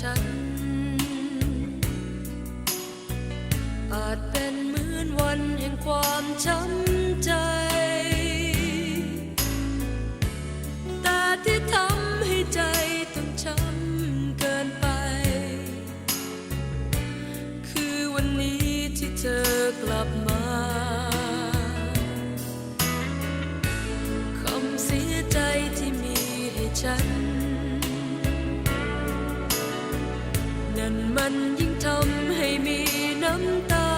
ฉัน อาจเป็นเหมือนวันแห่งความช้ำใจ แต่ที่ทำให้ใจต้องช้ำเกินไป คือวันนี้ที่เธอกลับมาคำเสียใจที่มีให้ฉัน มันยิ่งทำให้มีน้ำตา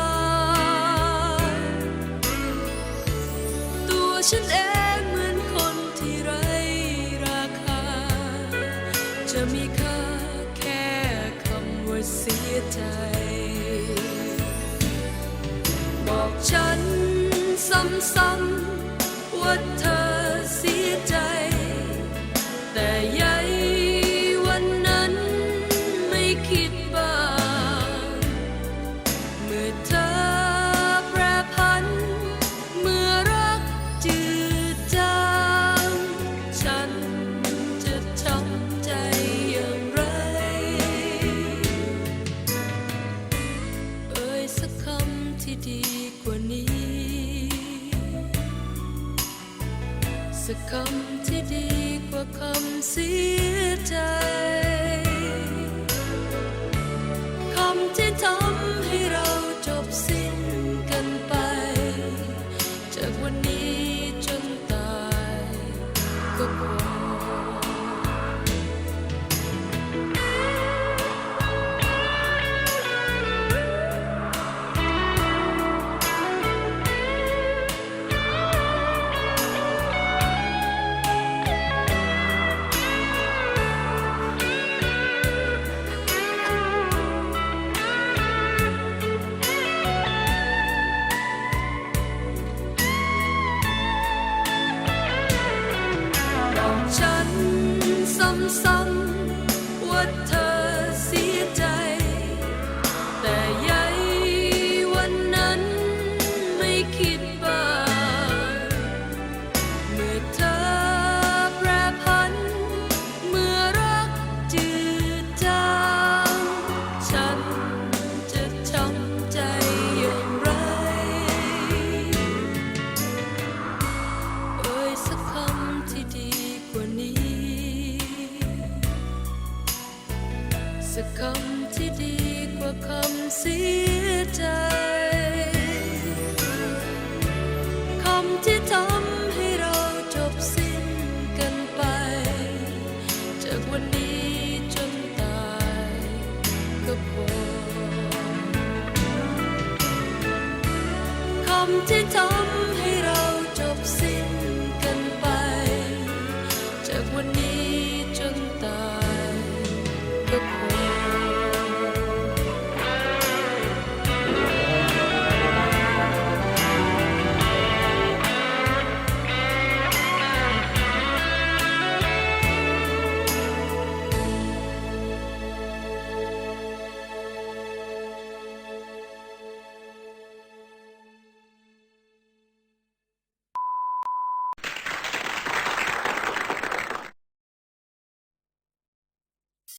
ตัวฉันเองเหมือนคนที่ไร้ราคา จะมีค่าแค่คำว่าเสียใจ บอกฉันซ้ำๆว่าเธอเสียใจ กว่านี้ สักคำที่ดีกว่าคำเสีย ซ้ำว่าเธอเสียใจ แต่ใยวันนั้นไม่คิด สักคำที่ดีกว่าคำเสียใจ คำที่ทำให้เราจบสิ้นกันไป จากวันนี้จนตายก็พอคำที่ทำ